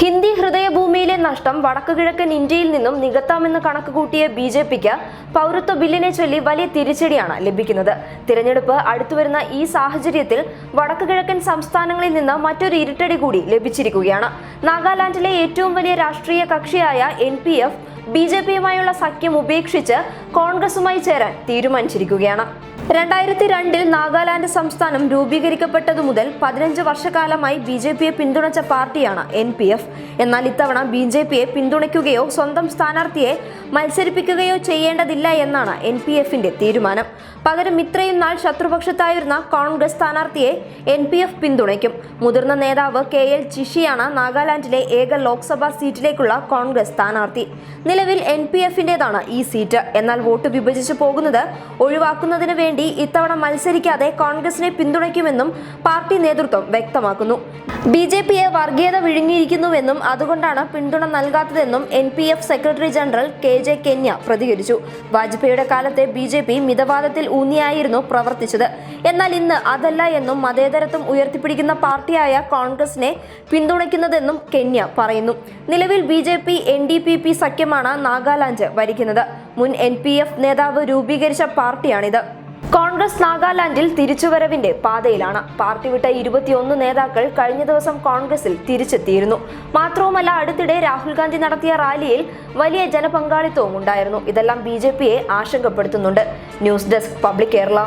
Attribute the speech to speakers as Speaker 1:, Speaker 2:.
Speaker 1: ഹിന്ദി ഹൃദയഭൂമിയിലെ നഷ്ടം വടക്കുകിഴക്കൻ ഇന്ത്യയിൽ നിന്നും നികത്താമെന്ന് കണക്കുകൂട്ടിയ ബി ജെ പിക്ക് പൗരത്വ ബില്ലിനെ ചൊല്ലി വലിയ തിരിച്ചടിയാണ് ലഭിക്കുന്നത്. തിരഞ്ഞെടുപ്പ് അടുത്തുവരുന്ന ഈ സാഹചര്യത്തിൽ വടക്കുകിഴക്കൻ സംസ്ഥാനങ്ങളിൽ നിന്ന് മറ്റൊരു ഇരുട്ടടി കൂടി ലഭിച്ചിരിക്കുകയാണ്. നാഗാലാൻഡിലെ ഏറ്റവും വലിയ രാഷ്ട്രീയ കക്ഷിയായ N P F B J പിയുമായുള്ള സഖ്യം ഉപേക്ഷിച്ച് കോൺഗ്രസുമായി ചേരാൻ തീരുമാനിച്ചിരിക്കുകയാണ്. രണ്ടായിരത്തി രണ്ടിൽ നാഗാലാൻഡ് സംസ്ഥാനം രൂപീകരിക്കപ്പെട്ടതു മുതൽ പതിനഞ്ച് വർഷക്കാലമായി ബി ജെ പിയെ പിന്തുണച്ച പാർട്ടിയാണ് എൻ പി എഫ്. എന്നാൽ ഇത്തവണ ബി ജെ പിയെ പിന്തുണയ്ക്കുകയോ സ്വന്തം സ്ഥാനാർത്ഥിയെ മത്സരിപ്പിക്കുകയോ ചെയ്യേണ്ടതില്ല എന്നാണ് എൻ പി എഫിന്റെ തീരുമാനം. പകരം ഇത്രയും നാൾ ശത്രുപക്ഷത്തായിരുന്ന കോൺഗ്രസ് സ്ഥാനാർത്ഥിയെ എൻ പി എഫ് പിന്തുണയ്ക്കും. മുതിർന്ന നേതാവ് കെ എൽ ചിഷിയാണ് നാഗാലാൻഡിലെ ഏക ലോക്സഭാ സീറ്റിലേക്കുള്ള കോൺഗ്രസ് സ്ഥാനാർത്ഥി. നിലവിൽ എൻ പി എഫിന്റേതാണ് ഈ സീറ്റ്. എന്നാൽ വോട്ട് വിഭജിച്ചു പോകുന്നത് ഒഴിവാക്കുന്നതിന് വേണ്ടി ഇത്തവണ മത്സരിക്കാതെ കോൺഗ്രസിനെ പിന്തുണയ്ക്കുമെന്നും പാർട്ടി നേതൃത്വം വ്യക്തമാക്കുന്നു. ബി ജെ പിയെ വർഗീയത വിഴുങ്ങിയിരിക്കുന്നുവെന്നും അതുകൊണ്ടാണ് പിന്തുണ നൽകാത്തതെന്നും N P F secretary general K J Kenye പ്രതികരിച്ചു. വാജ്പേയിയുടെ കാലത്തെ ബി ജെ പി മിതവാദത്തിൽ ഊന്നിയായിരുന്നു പ്രവർത്തിച്ചത്. എന്നാൽ ഇന്ന് അതല്ല എന്നും മതേതരത്വം ഉയർത്തിപ്പിടിക്കുന്ന പാർട്ടിയായ കോൺഗ്രസിനെ പിന്തുണയ്ക്കുന്നതെന്നും കെന്യ പറയുന്നു. നിലവിൽ B J P N D P P സഖ്യമാണ് Nagaland ഭരിക്കുന്നത്. മുൻ എൻ പി എഫ് നേതാവ് രൂപീകരിച്ച പാർട്ടിയാണിത്. കോൺഗ്രസ് നാഗാലാൻഡിൽ തിരിച്ചുവരവിന്റെ പാതയിലാണ്. പാർട്ടി വിട്ട ഇരുപത്തിയൊന്ന് നേതാക്കൾ കഴിഞ്ഞ ദിവസം കോൺഗ്രസിൽ തിരിച്ചെത്തിയിരുന്നു. മാത്രവുമല്ല അടുത്തിടെ രാഹുൽ ഗാന്ധി നടത്തിയ റാലിയിൽ വലിയ ജനപങ്കാളിത്തവും ഉണ്ടായിരുന്നു. ഇതെല്ലാം B ആശങ്കപ്പെടുത്തുന്നുണ്ട്. News desk public Kerala.